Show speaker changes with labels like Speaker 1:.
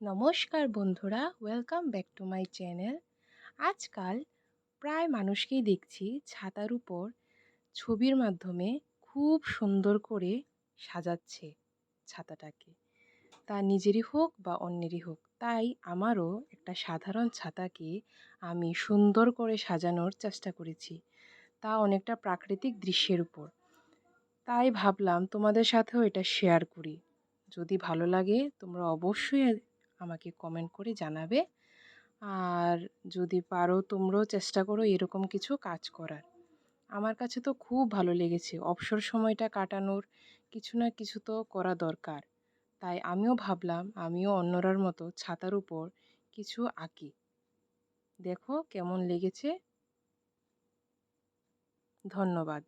Speaker 1: নমস্কার বন্ধুরা welcome back to my channel আজকাল প্রায় মানুষকেই দেখছি ছাতার উপর ছবির মাধ্যমে খুব সুন্দর করে সাজাচ্ছে ছাতাটাকে। তা নিজেরই হোক বা অন্যেরই হোক, তাই আমারও একটা সাধারণ ছাতাকে আমি সুন্দর করে সাজানোর চেষ্টা করেছি। তা অনেকটা প্রাকৃতিক দৃশ্যের উপর। তাই ভাবলাম তোমাদের সাথেও এটা শেয়ার করি। যদি ভালো লাগে তোমরা অবশ্যই আমাকে কমেন্ট করে জানাবে। আর যদি পারো তোমরাও চেষ্টা করো এরকম কিছু কাজ করার। আমার কাছে তো খুব ভালো লেগেছে অবসর সময়টা কাটানোর, কিছু না কিছু তো করা দরকার। তাই আমিও ভাবলাম আমিও অন্যরার মতো ছাতার উপর কিছু আঁকি। দেখো কেমন লেগেছে। ধন্যবাদ।